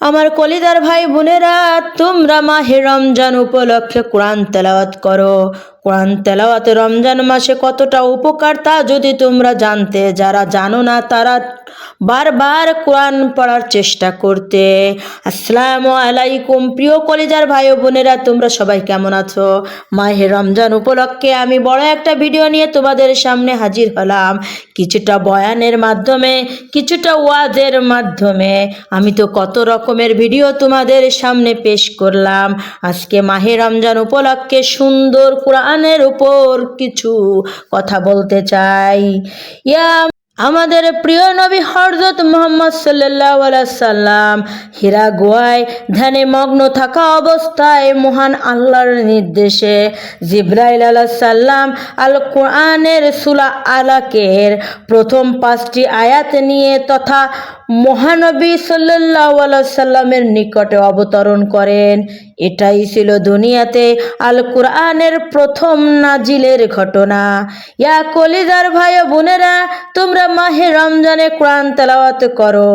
আমার কলিদার ভাই বোনেরা তোমরা মাহে রমজান উপলক্ষে কোরআন তেলাওয়াত করো। কোরআন তেলাওয়াতে রমজান মাসে কতটা উপকার তা যদি তোমরা জানতে, যারা জানো না, তারা বারবার কোরআন পড়ার চেষ্টা করতে। আসসালামু আলাইকুম, প্রিয় কলিজার ভাই বোনেরা, তোমরা সবাই কেমন আছো? মাহে রমজান উপলক্ষে আমি বড় একটা ভিডিও নিয়ে তোমাদের সামনে হাজির হলাম। কিছুটা বয়ানের মাধ্যমে, কিছুটা ওয়াজের মাধ্যমে। আমি তো কত রকমের ভিডিও তোমাদের সামনে পেশ করলাম। আজকে মাহে রমজান উপলক্ষে সুন্দর কোরআনের উপর কিছু কথা বলতে চাই। ইয়া আমাদের প্রিয় নবী হরজত মোহাম্মদ সাল্লাম, হীরা গোয়ায় ধ্যানে মগ্ন থাকা অবস্থায় মহান আল্লাহর নির্দেশে জিব্রাইল আলাহ সাল্লাম আল কোরআনের সুলা আলাকের প্রথম পাঁচটি আয়াত নিয়ে তথা মহানবী সাল্লাহ সাল্লামের নিকটে অবতরণ করেন। এটাই ছিল দুনিয়াতে আল কোরআনের প্রথম নাজিলের ঘটনা। ইয়া কলিজার ভাই বোনেরা, তোমরা মাহে রমজানে কোরআন তেলাওয়াত করো।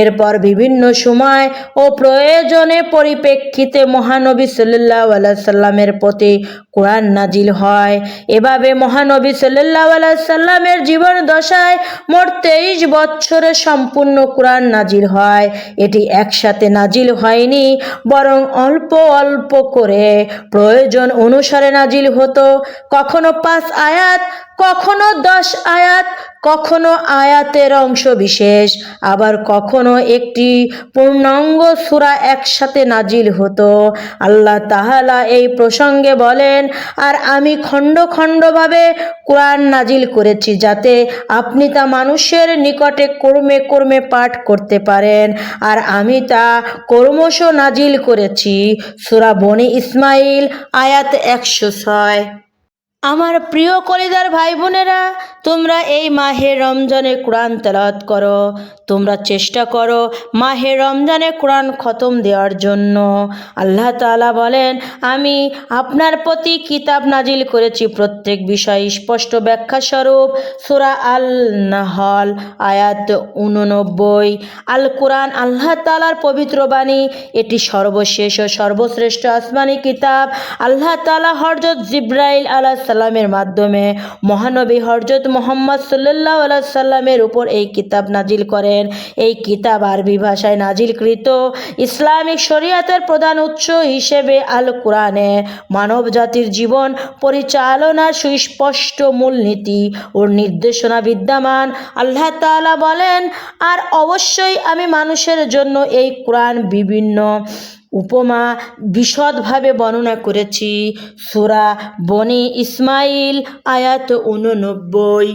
এরপর বিভিন্ন সময় ও প্রয়োজনে পরিপ্রেক্ষিতে মহানবী সাল্লাহ সাল্লামের প্রতি কোরআন নাজিল হয়। এভাবে মহানবী সাল্লাহ সাল্লামের জীবন দশায় মোট তেইশ বছরে সম্পূর্ণ কোরআন নাজিল হয়। এটি একসাথে নাজিল হয়নি, বরং অল্প অল্প করে প্রয়োজন অনুসারে নাজিল হতো। কখনো পাঁচ আয়াত কখনো দশ আয়াত, কখনো আয়াতের অংশ বিশেষ। আবার কখনো একটি পূর্ণাঙ্গ সূরা একসাথে নাজিল হতো। আল্লাহ তাহালা এই প্রসঙ্গে বলেন, আর আমি খণ্ড খণ্ডভাবে কোরআন নাজিল করেছি যাতে আপনি তা মানুষের নিকটে কর্মে কর্মে পাঠ করতে পারেন। আর আমি তা কর্মশ নাজিল করেছি। সূরা বনি ইসমাইল, আয়াত একশো ছয়। আমার প্রিয় কলিদার ভাই বোনেরা তোমরা এই মাহে রমজানে কোরআন তেলাওয়াত করো। তোমরা চেষ্টা করো মাহে রমজানে কোরআন খতম দেওয়ার জন্য। আল্লাহ তাআলা বলেন, আমি আপনার প্রতি কিতাব নাজিল করেছি প্রত্যেক বিষয় স্পষ্ট ব্যাখ্যা স্বরূপ। সুরা আল নাহল আয়াত উননব্বই আল কোরআন আল্লাহ তালার পবিত্র বাণী, এটি সর্বশেষ ও সর্বশ্রেষ্ঠ আসমানি কিতাব। আল্লাহ তালা হরজত জিব্রাইল আলাহ সাল্লামের মাধ্যমে মহানবী হরজত মোহাম্মদ সাল্লাহ আল্লাহ সাল্লামের উপর এই কিতাব নাজিল করেন। এই কিতাব আরবি ভাষায় নাজিলকৃত ইসলামিক শরিয়াতের প্রধান উৎস হিসেবে আল কোরআনে মানব জাতির জীবন পরিচালনার সুস্পষ্ট মূলনীতি ও নির্দেশনা বিদ্যমান। আল্লাহ তাআলা বলেন, আর অবশ্যই আমি মানুষের জন্য এই কোরআন বিভিন্ন উপমা বিশদভাবে বর্ণনা করেছি। সুরা বনি ইসমাইল আয়াত উননব্বই